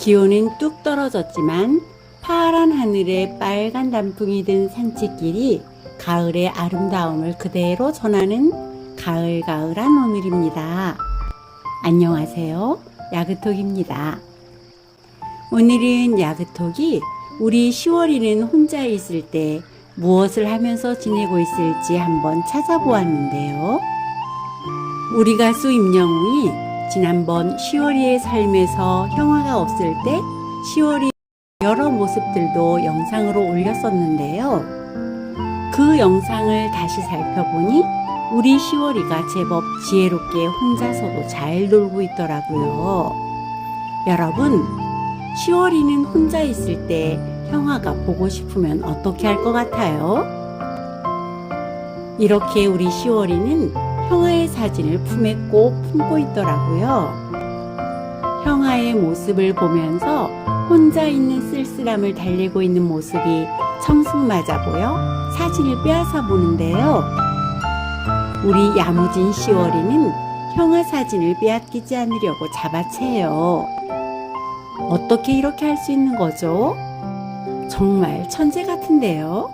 기온은 뚝 떨어졌지만 파란 하늘에 빨간 단풍이 든 산책길이 가을의 아름다움을 그대로 전하는 가을가을한 오늘입니다. 안녕하세요. 야그톡입니다. 오늘은 야그톡이 우리 10월이는 혼자 있을 때 무엇을 하면서 지내고 있을지 한번 찾아보았는데요. 우리 가수 임영웅이 지난번 10월이의 삶에서 형아가 없을 때 10월이 여러 모습들도 영상으로 올렸었는데요. 그 영상을 다시 살펴보니 우리 10월이가 제법 지혜롭게 혼자서도 잘 놀고 있더라고요. 여러분, 10월이는 혼자 있을 때 형아가 보고 싶으면 어떻게 할 것 같아요? 이렇게 우리 10월이는 형아의 사진을 품에 꼭 품고 있더라고요. 형아의 모습을 보면서 혼자 있는 쓸쓸함을 달래고 있는 모습이 청승맞아 보여 사진을 빼앗아 보는데요. 우리 야무진 10월이는 형아 사진을 빼앗기지 않으려고 잡아채요. 어떻게 이렇게 할 수 있는 거죠? 정말 천재 같은데요.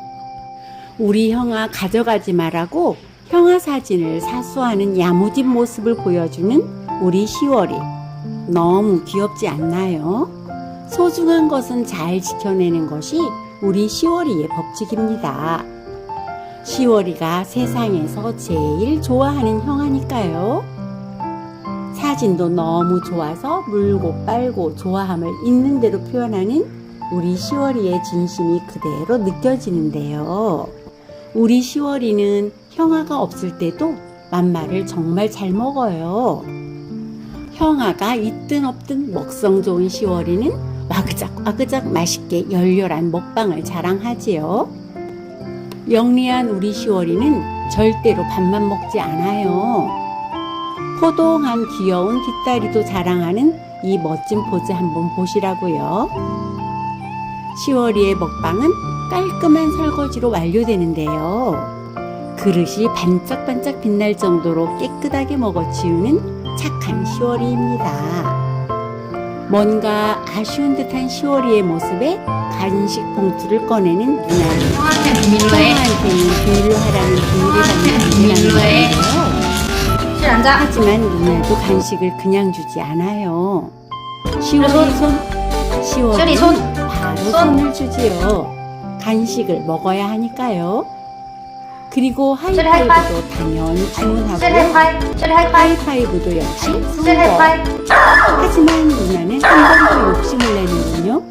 우리 형아 가져가지 말라고 형아 사진을 사수하는 야무진 모습을 보여주는 우리 10월이 너무 귀엽지 않나요? 소중한 것은 잘 지켜내는 것이 우리 10월이의 법칙입니다. 10월이가 세상에서 제일 좋아하는 형아니까요. 사진도 너무 좋아서 물고 빨고 좋아함을 있는 대로 표현하는 우리 10월이의 진심이 그대로 느껴지는데요. 우리 10월이는 형아가 없을 때도 맘마를 정말 잘 먹어요. 형아가 있든 없든 먹성 좋은 10월이는 와그작 와그작 맛있게 열렬한 먹방을 자랑하지요. 영리한 우리 10월이는 절대로 밥만 먹지 않아요. 포동한 귀여운 뒷다리도 자랑하는 이 멋진 포즈 한번 보시라고요. 10월이의 먹방은 깔끔한 설거지로 완료되는데요. 그릇이 반짝반짝 빛날 정도로 깨끗하게 먹어 치우는 착한 10월이입니다. 뭔가 아쉬운 듯한 10월이의 모습에 간식 봉투를 꺼내는 누나는 형한테 비밀로 해. 형아한테는 비밀로 하라는 비밀을 받는. 누나인데요. 실 앉아. 하지만 누나도 간식을 그냥 주지 않아요. 손. 시월이 손, 시월이 손. 바로 손. 손을 주지요. 간식을 먹어야 하니까요. 그리고 하이파이브도 당연히. 하이파이. 하이파이. 하이파이브도 역시 실 성공. 하지만 누나는 한 번 더 욕심을 내는군요.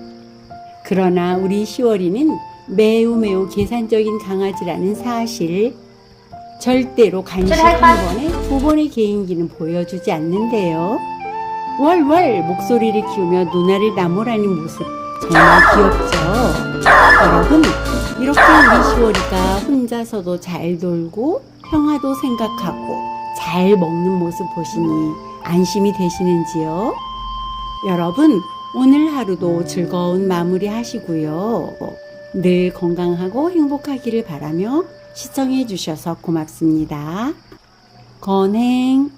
그러나 우리 시월이는 매우 매우 계산적인 강아지라는 사실. 절대로 간식 한 번에 두 번의 개인기는 보여주지 않는데요. 월월 목소리를 키우며 누나를 나무라는 모습 정말 귀엽죠. 여러분 이렇게 우리 시월이가 혼자서도 잘 놀고 형아도 생각하고 잘 먹는 모습 보시니 안심이 되시는지요? 여러분 오늘 하루도 즐거운 마무리 하시고요. 늘 건강하고 행복하기를 바라며 시청해 주셔서 고맙습니다. 건행